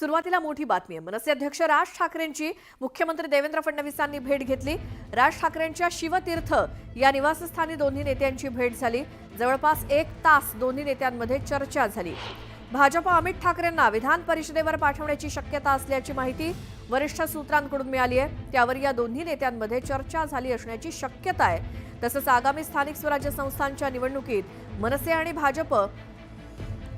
सुरुवातीला मोठी बातमी आहे. मनसे अध्यक्ष राज ठाकरेंची मुख्यमंत्री देवेंद्र फडणवीसांनी भेट घेतली. राज ठाकरेंच्या शिवतीर्थ या निवासस्थानी दोन्ही नेत्यांची भेट झाली. जवळपास एक तास दोन्ही नेत्यांमध्ये चर्चा झाली. भाजप अमित ठाकरेंना विधान परिषदेवर पाठवण्याची शक्यता असल्याची माहिती वरिष्ठ सूत्रांकडून मिळाली आहे. त्यावर या दोन्ही नेत्यांमध्ये चर्चा झाली असण्याची शक्यता आहे. तसंच आगामी स्थानिक स्वराज्य संस्थांच्या निवडणुकीत मनसे आणि भाजप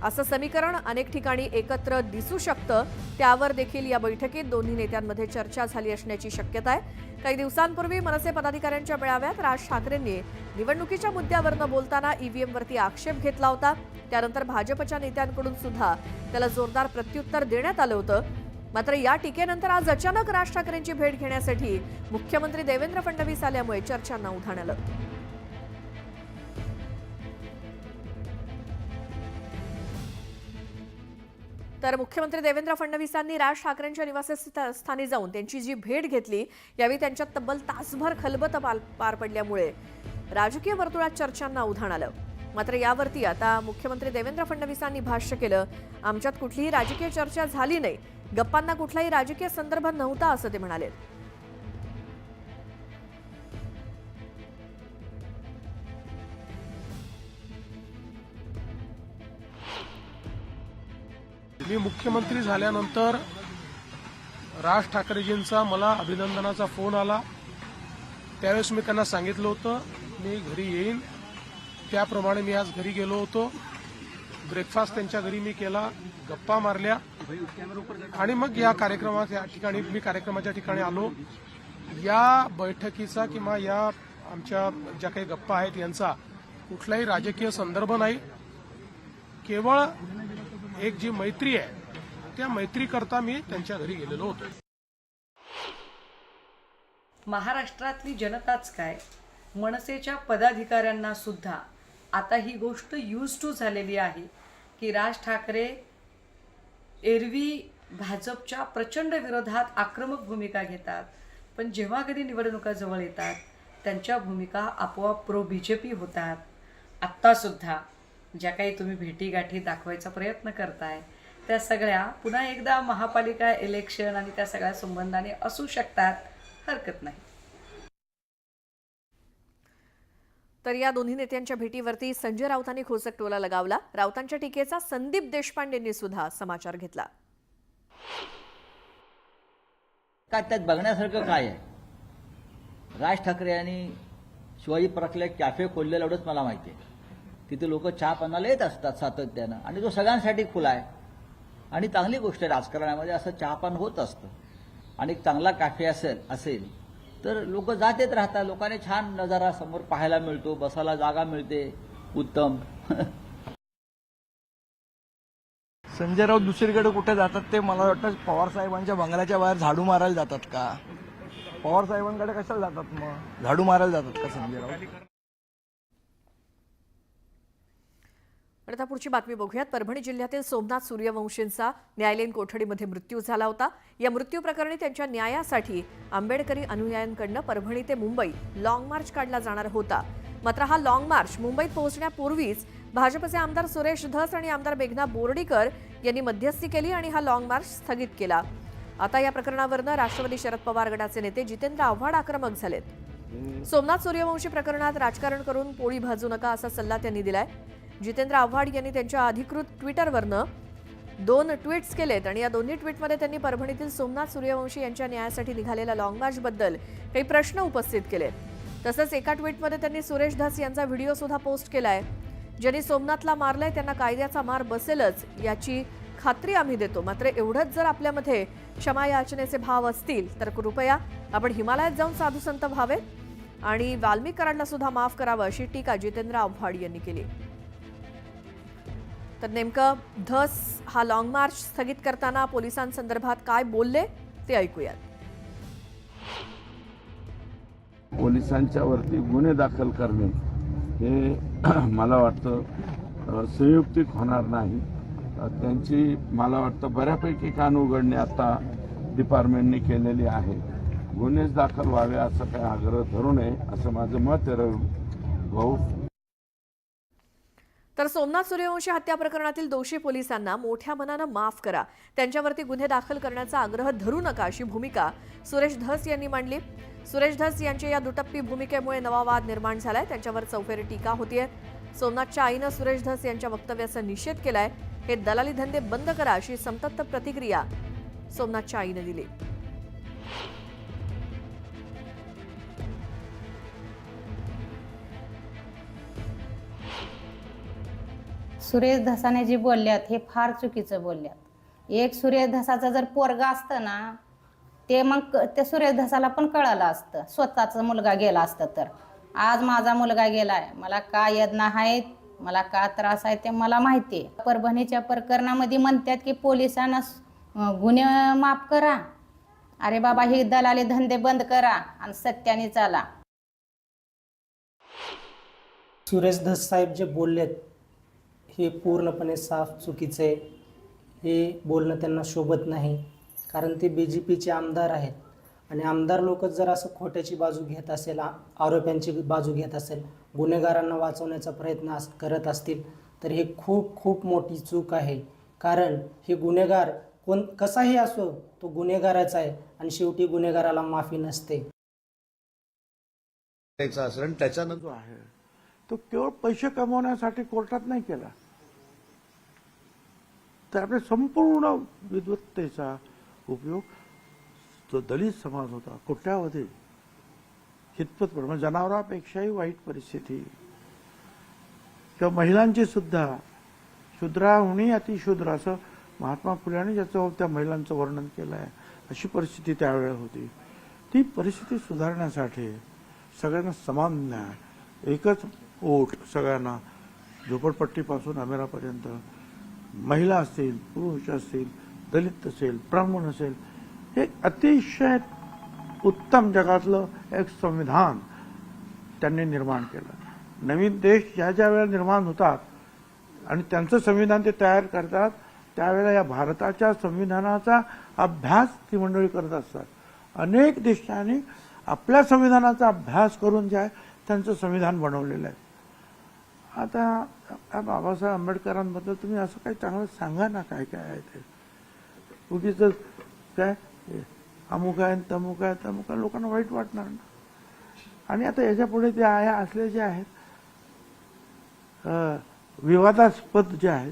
असं समीकरण अनेक ठिकाणी एकत्र दिसू शकतं. त्यावर देखील या बैठकीत दोन्ही नेत्यांमध्ये चर्चा झाली असण्याची शक्यता आहे. काही दिवसांपूर्वी मनसे पदाधिकाऱ्यांच्या मेळाव्यात राज ठाकरेंनी निवडणुकीच्या मुद्द्यावर न बोलताना ईव्हीएमवरती आक्षेप घेतला होता. त्यानंतर भाजपच्या नेत्यांकडून सुद्धा त्याला जोरदार प्रत्युत्तर देण्यात आलं होतं. मात्र या टीकेनंतर आज अचानक राज ठाकरेंची भेट घेण्यासाठी मुख्यमंत्री देवेंद्र फडणवीस आल्यामुळे चर्चांना उधाण आलं. तर मुख्यमंत्री देवेंद्र फडणवीसांनी राज ठाकरेंच्या निवासस्थानी जाऊन त्यांची जी भेट घेतली यावेळी त्यांच्यात तब्बल तासभर खलबत पाल- पार पडल्यामुळे राजकीय वर्तुळात चर्चांना उधाण आलं. मात्र यावरती आता मुख्यमंत्री देवेंद्र फडणवीसांनी भाष्य केलं आमच्यात कुठलीही राजकीय चर्चा झाली नाही. गप्पांना कुठलाही राजकीय संदर्भ नव्हता असं ते म्हणाले. मी मुख्यमंत्री झाल्यानंतर राज ठाकरेजींचा मला अभिनंदनाचा फोन आला. त्यावेळेस मी त्यांना सांगितलं होतं मी घरी येईन. त्याप्रमाणे मी आज घरी गेलो होतो. ब्रेकफास्ट त्यांच्या घरी मी केला गप्पा मारल्या. आणि मग या कार्यक्रमाच्या ठिकाणी मी कार्यक्रमाच्या ठिकाणी आलो. या बैठकीचा किंवा या आमच्या ज्या काही गप्पा आहेत यांचा कुठलाही राजकीय संदर्भ नाही. केवळ एक जी मैत्री आहे त्या मैत्रीकरता मी त्यांच्या घरी गेलेलो होतो. महाराष्ट्रातली जनताच काय? मनसेच्या पदाधिकाऱ्यांना सुद्धा आता ही गोष्ट यूज टू झालेली आहे की राज ठाकरे एरवी भाजपच्या प्रचंड विरोधात आक्रमक भूमिका घेतात पण जेव्हा कधी निवडणुका जवळ येतात त्यांच्या भूमिका आपोआप प्रो बी जे पी होतात आत्तासुद्धा ज्या काही तुम्ही भेटीगाठी दाखवायचा प्रयत्न करताय त्या सगळ्या पुन्हा एकदा महापालिका इलेक्शन आणि त्या सगळ्या संबंधाने असू शकतात हरकत नाही. तर या दोन्ही नेत्यांच्या भेटीवरती संजय राऊतांनी खोचक टोला लगावला. राऊतांच्या टीकेचा संदीप देशपांडेंनी सुद्धा समाचार घेतला. का त्यात बघण्यासारखं काय आहे? राज ठाकरे यांनी शिवाजी पार्कला कॅफे खोललेला एवढंच मला माहिती आहे. तिथे लोक चहा पानाला येत असतात सातत्यानं. आणि तो सगळ्यांसाठी खुला आहे. आणि चांगली गोष्ट आहे राजकारणामध्ये असं चहापान होत असतं. आणि एक चांगला कॅफे असेल असेल तर लोक जात येत राहतात. लोकांनी छान नजारा समोर पाहायला मिळतो बसायला जागा मिळते. उत्तम. संजय राऊत दुसरीकडे कुठे जातात ते मला वाटतं पवार साहेबांच्या बंगल्याच्या बाहेर झाडू मारायला जातात का? पवार साहेबांकडे कशाला जातात मग? झाडू मारायला जातात का संजय राऊत? आणि आता पुढची बातमी बघूयात. परभणी जिल्ह्यातील सोमनाथ सूर्यवंशींचा न्यायालयीन कोठडीमध्ये मृत्यू झाला होता. या मृत्यू प्रकरणी त्यांच्या न्यायासाठी आंबेडकरी अनुयायांकडनं परभणी ते मुंबई लाँग मार्च काढला जाणार होता. मात्र हा लाँग मार्च मुंबईत पोहोचण्यापूर्वीच भाजपचे आमदार सुरेश धस आणि आमदार मेघना बोर्डीकर यांनी मध्यस्थी केली आणि हा लाँग मार्च स्थगित केला. आता या प्रकरणावरनं राष्ट्रवादी शरद पवार गटाचे नेते जितेंद्र आव्हाड आक्रमक झालेत. सोमनाथ सूर्यवंशी प्रकरणात राजकारण करून पोळी भाजू नका असा सल्ला त्यांनी दिलाय. जितेंद्र आव्हाड यांनी त्यांच्या अधिकृत ट्विटरवरनं दोन ट्विट्स केलेत आणि या दोन्ही ट्विटमध्ये त्यांनी परभणीतील सोमनाथ सूर्यवंशी यांच्या न्यायासाठी निघालेल्या लाँग मार्चबद्दल काही प्रश्न उपस्थित केलेत. तसंच एका ट्विटमध्ये त्यांनी सुरेश धस यांचा व्हिडिओ सुद्धा पोस्ट केलाय. ज्यांनी सोमनाथला मारलंय त्यांना कायद्याचा मार बसेलच याची खात्री आम्ही देतो. मात्र एवढंच जर आपल्यामध्ये क्षमा याचनेचे भाव असतील तर कृपया आपण हिमालयात जाऊन साधू संत आणि वाल्मिकरांना सुद्धा माफ करावं अशी टीका जितेंद्र आव्हाड यांनी केली. तर नेमकं धस हा लाँग मार्च स्थगित करताना पोलिसांसंदर्भात काय बोलले ते ऐकूयात. पोलिसांच्या वरती गुन्हे दाखल करणे हे मला वाटतं संयुक्तिक होणार नाही. त्यांची मला वाटतं बऱ्यापैकी कान उघडणे आता डिपार्टमेंटने केलेली आहे. गुन्हेच दाखल व्हावे असं काही आग्रह धरू नये असं माझं मत आहे. रवी भाऊ तर सोमनाथ सूर्यवंशी हत्या प्रकरणातील दोषी पोलिसांना मोठ्या मनानं माफ करा. त्यांच्यावरती गुन्हे दाखल करण्याचा आग्रह धरू नका अशी भूमिका सुरेश धस यांनी मांडली. सुरेश धस यांच्या या दुटप्पी भूमिकेमुळे नवा वाद निर्माण झालाय. त्यांच्यावर चौफेर टीका होतीये. सोमनाथच्या आईनं सुरेश धस यांच्या वक्तव्याचा निषेध केलाय. हे दलाली धंदे बंद करा अशी संतप्त प्रतिक्रिया सोमनाथच्या आईनं दिली. सुरेश धसाने जे बोलल्यात हे फार चुकीचं बोलल्यात. एक सुरेश धसाचं जर पोरगा असतं ना ते मग क- त्या सुरेश धसाला पण कळालं असतं. स्वतःचा मुलगा गेला असतं तर. आज माझा मुलगा गेलाय. मला का यज्ञ आहेत मला का त्रास आहे ते मला माहिती आहे परभणीच्या प्रकरणामध्ये म्हणतात की पोलिसांना गुन्हे माफ करा. अरे बाबा हे दलाली धंदे बंद करा आणि सत्याने चाला. सुरेश धस साहेब जे बोललेत हे पूर्णपणे साफ चुकीचं आहे. हे बोलणं त्यांना शोभत नाही. कारण ते बी जे पीचे आमदार आहेत. आणि आमदार लोक जर असं खोट्याची बाजू घेत असेल आरोप्यांची बाजू घेत असेल गुन्हेगारांना वाचवण्याचा प्रयत्न अस करत असतील तर हे खूप खूप मोठी चूक आहे. कारण हे गुन्हेगार कोण कसाही असो तो गुन्हेगाराचा आहे आणि शेवटी गुन्हेगाराला माफी नसते. त्याचा आणि त्याच्यानंतर जो आहे तो केवळ पैसे कमवण्यासाठी कोर्टात नाही केला. तर आपल्या संपूर्ण विद्वत्तेचा उपयोग जो दलित समाज होता. कोट्यावधी हितपत म्हणजे जनावरांपेक्षाही वाईट परिस्थिती. किंवा महिलांची सुद्धा शूद्राहुनी अतिशूद्र असं महात्मा फुल्याने ज्याचं त्या महिलांचं वर्णन केलं आहे अशी परिस्थिती त्यावेळेला होती. ती परिस्थिती सुधारण्यासाठी सगळ्यांना समान न्याय एकच ओट सगळ्यांना झोपडपट्टीपासून अमेरापर्यंत महिला असतील पुरुष असतील दलित असेल ब्राह्मण असेल हे अतिशय उत्तम जगातलं एक संविधान त्यांनी निर्माण केलं. नवीन देश ज्या ज्या वेळेला निर्माण होतात आणि त्यांचं संविधान ते तयार करतात त्यावेळेला या भारताच्या संविधानाचा अभ्यास ती मंडळी करत असतात. अनेक देशांनी आपल्या संविधानाचा अभ्यास करून जे आहे त्यांचं संविधान बनवलेलं आहे. आता बाबासाहेब आंबेडकरांबद्दल तुम्ही असं काही चांगलं सांगा ना काय काय आहे ते. उगीच काय अमुक आहे तमुक आहे तमुक आहे लोकांना वाईट वाटणार ना. आणि आता याच्यापुढे ते आया असले जे आहेत विवादास्पद जे आहे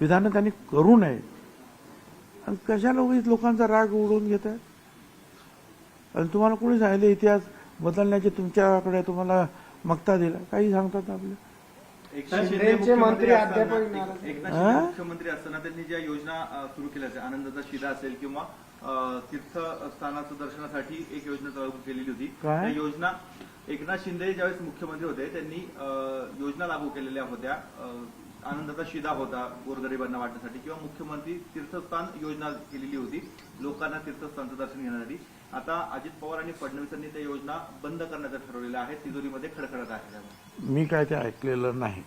विधानं त्यांनी करू नये आणि कशाला उगीच लोकांचा राग उडवून घेत आहेत? आणि तुम्हाला कोणी सांगितलं इतिहास बदलण्याचे तुमच्याकडे तुम्हाला मक्ता दिला. काही सांगतात आपले. एकनाथ शिंदे मुख्यमंत्री असताना एकनाथ शिंदे मुख्यमंत्री असताना त्यांनी ज्या योजना सुरू केल्या आहेत, आनंदाचा शिदा असेल किंवा अ, तीर्थस्थानाचं दर्शनासाठी एक योजना चालू केलेली होती. काय? त्या योजना एकनाथ शिंदे ज्यावेळेस मुख्यमंत्री होते त्यांनी अ, योजना लागू केलेल्या होत्या. अ, आनंदाचा शिदा होता गोरगरिबांना वाटण्यासाठी. किंवा मुख्यमंत्री तीर्थस्थान योजना केलेली होती लोकांना तीर्थस्थानचं दर्शन घेण्यासाठी. आता अजित पवार आणि फडणवीसांनी त्या योजना बंद करण्याचं ठरवलेलं आहे तिजोरीमध्ये खडखडत आहे. मी काय ते ऐकलेलं नाही.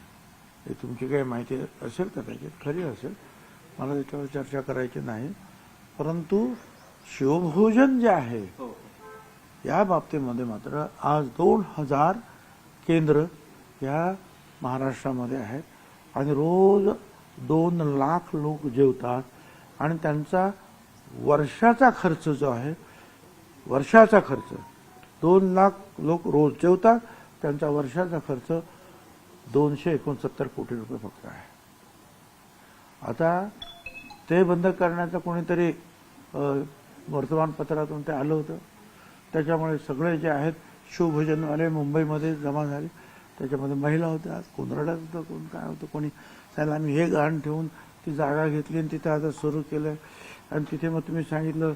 हे तुमची काही माहिती असेल कदाचित खरी असेल. मला त्याच्यावर चर्चा करायची नाही. परंतु शिवभोजन जे आहे हो. या बाबतीमध्ये मात्र आज दोन हजार केंद्र या महाराष्ट्रामध्ये आहेत. आणि रोज दोन लाख लोक जेवतात आणि त्यांचा वर्षाचा खर्च जो आहे वर्षाचा खर्च दोन लाख लोक रोज जेवतात त्यांचा वर्षाचा खर्च दोनशे एकोणसत्तर कोटी रुपये फक्त आहे. आता ते बंद करण्याचं कोणीतरी वर्तमानपत्रातून ते आलं होतं. त्याच्यामुळे सगळे जे आहेत शिवभोजनवाले मुंबईमध्ये जमा झाले. त्याच्यामध्ये महिला होत्या कोण रडत होतं कोण काय होतं कोणी त्याला आम्ही हे गाण ठेवून ती जागा घेतली आणि तिथे आता सुरू केलं आणि तिथे मग तुम्ही सांगितलं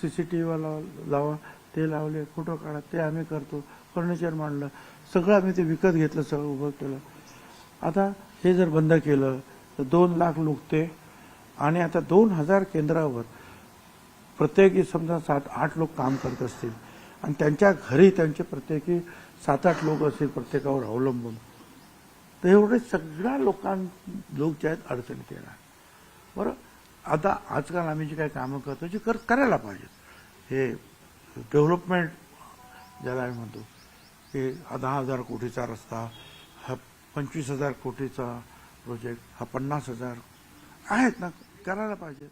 सी सी टी व्ही लावा ते लावले फोटो काढा ते आम्ही करतो फर्निचर मांडलं सगळं आम्ही ते विकत घेतलं सगळं उभं केलं. आता हे जर बंद केलं तर दोन लाख लुकते आणि आता दोन हजार केंद्रावर प्रत्येकी समजा सात आठ लोक काम करत असतील. आणि त्यांच्या घरी त्यांचे प्रत्येकी सात आठ लोक असतील प्रत्येकावर अवलंबून. तर एवढे सगळ्या लोकां लोक जे आहेत अडचणीत येणार. बरं आता आजकाल आम्ही जी काही कामं करतो जी कर करायला पाहिजेत. हे डेव्हलपमेंट ज्याला आम्ही म्हणतो की दहा हजार कोटीचा रस्ता हा पंचवीस हजार कोटीचा प्रोजेक्ट हा पन्नास हजार आहेत ना करायला पाहिजे